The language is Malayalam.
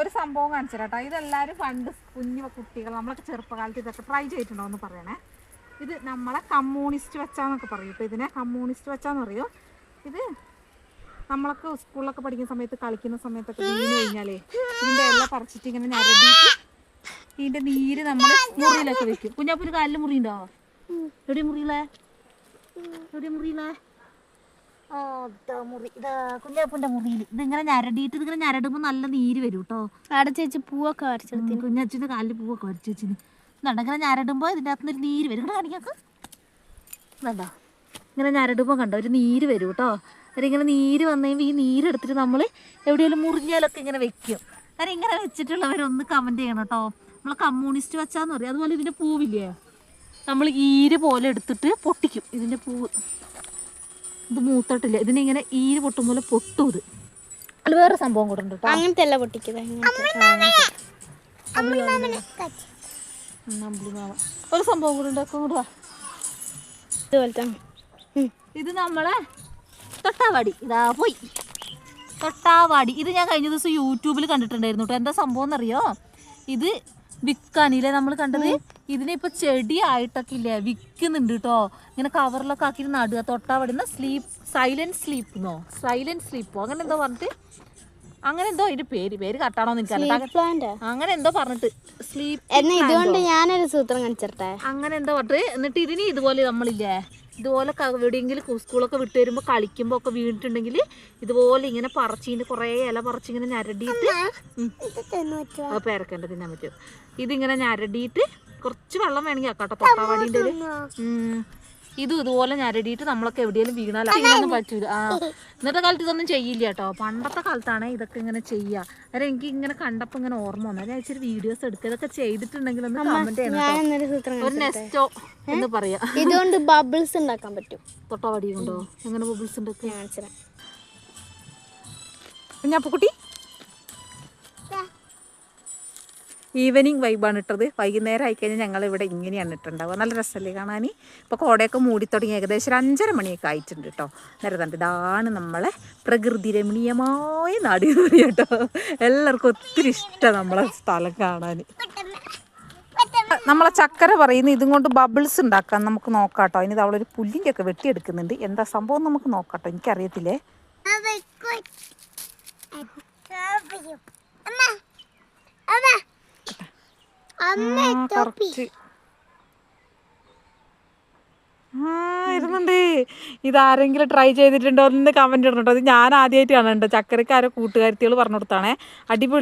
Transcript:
ഒരു സംഭവം കാണിച്ചു കേട്ടോ ഇതെല്ലാവരും പണ്ട് കുഞ്ഞു കുട്ടികൾ നമ്മളൊക്കെ ചെറുപ്പകാലത്ത് ഇതൊക്കെ ട്രൈ ചെയ്തിട്ടുണ്ടോ എന്ന് പറയണേ. ഇത് നമ്മളെ കമ്മ്യൂണിസ്റ്റ് വച്ചാന്നൊക്കെ പറയും. ഇപ്പം ഇതിനെ കമ്മ്യൂണിസ്റ്റ് വച്ചാന്ന് പറയും. ഇത് നമ്മളൊക്കെ സ്കൂളിലൊക്കെ പഠിക്കുന്ന സമയത്ത് കളിക്കുന്ന സമയത്തൊക്കെ വീണ് കഴിഞ്ഞാലേ ഇതിന്റെ എല്ലാം പറിച്ചിട്ട് ഇങ്ങനെ ഞരടിയിട്ട് ഇതിന്റെ നീര് നമ്മൾ മുറിയിലൊക്കെ വെക്കും. കുഞ്ഞാപ്പൊരു കാലിൽ മുറിയുണ്ടോ? എവിടെ മുറിയില്ലേ എവിടെ മുറിയില്ലേ മുറി ഇതാ മുറിയിൽ ഇതിങ്ങനെ ഞരടിയിട്ട് ഇതിങ്ങനെ ഞരടുമ്പോൾ നല്ല നീര് വരും കേട്ടോ അവിടെ ചേച്ചി പൂവൊക്കെ വരച്ചെടുത്തു കുഞ്ഞച്ഛന്റെ കാലിൽ പൂവൊക്കെ വരച്ച് വെച്ചിന്. ഇതുണ്ട് ഇങ്ങനെ ഞരടുമ്പോൾ ഇതിന്റെ അകത്ത് നിന്ന് ഒരു നീര് വരും. ഇവിടെ കാണിക്കാക്ക് ഇങ്ങനെ ഞരടുമ്പോൾ കണ്ടോ ഒരു നീര് വരും കേട്ടോ. അവരിങ്ങനെ നീര് വന്നു കഴിയുമ്പോൾ ഈ നീരെടുത്തിട്ട് നമ്മൾ എവിടെയെങ്കിലും മുറിഞ്ഞാലൊക്കെ ഇങ്ങനെ വെക്കും. കാരണം ഇങ്ങനെ വെച്ചിട്ടുള്ളവരൊന്ന് കമന്റ് ചെയ്യണം കേട്ടോ. നമ്മൾ കമ്മ്യൂണിസ്റ്റ് വച്ചാന്ന് പറയും. അതുപോലെ ഇതിന്റെ പൂവില്ലേ? നമ്മൾ ഈര് പോലെ എടുത്തിട്ട് പൊട്ടിക്കും ഇതിന്റെ പൂവ്. ഇത് ഇതിനെ ഇങ്ങനെ ഈര് പൊട്ടും പോലെ പൊട്ടും ഇത്. അത് വേറെ സംഭവം കൂടെ ഉണ്ട് അങ്ങനത്തെ അല്ല പൊട്ടിക്കുന്നത് ഒരു സംഭവം കൂടെ ഉണ്ടാക്കും കൂടെ. ഇതുപോലത്തെ. ഇത് നമ്മളെ തൊട്ടാവാടി. ഇതാ പോയി. തൊട്ടാവാടി. ഇത് ഞാൻ കഴിഞ്ഞ ദിവസം യൂട്യൂബിൽ കണ്ടിട്ടുണ്ടായിരുന്നു കേട്ടോ എന്താ സംഭവം എന്നറിയോ? ഇത് വിൽക്കാനില്ലേ നമ്മൾ കണ്ടത് ഇതിനിപ്പോൾ ചെടി ആയിട്ടൊക്കെ ഇല്ലേ വിൽക്കുന്നുണ്ട് കേട്ടോ ഇങ്ങനെ കവറിലൊക്കെ ആക്കിയിട്ട് നടുക. തൊട്ടാവിടുന്ന സ്ലീപ്പ് സൈലന്റ് സ്ലീപ്പിന്നോ സൈലന്റ് സ്ലീപ്പോ? അങ്ങനെ എന്തോ പറഞ്ഞിട്ട് അങ്ങനെ എന്തോ അതിന്റെ പേര്. പേര് കട്ടാണോ അങ്ങനെ എന്തോ പറഞ്ഞിട്ട് സ്ലീപ്പ് എന്നാ ഇതുകൊണ്ട് ഞാനൊരു സൂത്രം കാണിച്ചിട്ടെ അങ്ങനെ എന്തോ പറഞ്ഞിട്ട് എന്നിട്ട് ഇതിന് ഇതുപോലെ നമ്മളില്ലേ ഇതുപോലെ എവിടെയെങ്കിലും സ്കൂളൊക്കെ വിട്ട് വരുമ്പോൾ കളിക്കുമ്പോൾ ഒക്കെ വീണിട്ടുണ്ടെങ്കിൽ ഇതുപോലെ ഇങ്ങനെ പറിച്ചിട്ട് കുറേ ഇല പറിച്ചിങ്ങനെ ഞരടിയിട്ട് പേരക്കേണ്ട തിന്നാൻ പറ്റും ഇതിങ്ങനെ ഞരടിയിട്ട് കുറച്ച് വെള്ളം വേണമെങ്കിൽ ആക്കാട്ടോ തൊട്ടാവാടീന്റെ ഇതും ഇതുപോലെ ഞരടിയിട്ട് നമ്മളൊക്കെ എവിടെയെങ്കിലും വീണാൽ അതിനൊന്നും പറ്റൂല. ആ ഇന്നത്തെ കാലത്ത് ഇതൊന്നും ചെയ്യില്ല കേട്ടോ. പണ്ടത്തെ കാലത്താണ് ഇതൊക്കെ ഇങ്ങനെ ചെയ്യുക അതായത് എനിക്ക് ഇങ്ങനെ കണ്ടപ്പോൾ ഇങ്ങനെ ഓർമ്മ വന്നു. അതായത് ഇച്ചിരി വീഡിയോസ് എടുക്കുക ഇതൊക്കെ ചെയ്തിട്ടുണ്ടെങ്കിൽ ഒന്ന് കമന്റ് ചെയ്യണം കേട്ടോ. ഞാനെന്നൊരു സൂത്രം ഒരു നെസ്റ്റോ എന്ന് പറയാ. ഇതുകൊണ്ട് ബബിൾസ് ഉണ്ടാക്കാൻ പറ്റും. തൊട്ടാവടി കൊണ്ടോ എങ്ങനെ ബബിൾസ് ഉണ്ടാക്കുക? ഞാൻ കാണിച്ചുതരാം ഈവനിങ് വൈബാണ് ഇട്ടത്. വൈകുന്നേരം ആയിക്കഴിഞ്ഞാൽ ഞങ്ങൾ ഇവിടെ ഇങ്ങനെയാണ് ഇട്ടുണ്ടാവുക നല്ല രസമല്ലേ കാണാൻ ഇപ്പോൾ കോടയൊക്കെ മൂടി തുടങ്ങി ഏകദേശം ഒരു അഞ്ചര മണിയൊക്കെ ആയിട്ടുണ്ട് കേട്ടോ. നേരെ തന്നെ ഇതാണ് നമ്മളെ പ്രകൃതി രമണീയമായ നാട് കേട്ടോ. എല്ലാവർക്കും ഒത്തിരി ഇഷ്ടമാണ് നമ്മളെ സ്ഥലം കാണാൻ. നമ്മളെ ചക്കര പറയുന്ന ഇതും കൊണ്ട് ബബിൾസ് ഉണ്ടാക്കാൻ നമുക്ക് നോക്കാം കേട്ടോ. ഇനി അവളൊരു പുല്ലിന്റെ ഒക്കെ വെട്ടിയെടുക്കുന്നുണ്ട്. എന്താ സംഭവം നമുക്ക് നോക്കാം കേട്ടോ. എനിക്കറിയത്തില്ലേ? ഇരുന്നുണ്ട്. ഇതാരെങ്കിലും ട്രൈ ചെയ്തിട്ടുണ്ടോ എന്ന് കമന്റ് ഇടണം കേട്ടോ ഇത് ഞാൻ ആദ്യമായിട്ട് കാണുന്നുണ്ട് ചക്കരക്കാരോ കൂട്ടുകാരത്തികൾ പറഞ്ഞു കൊടുത്താണേ. അടിപൊളി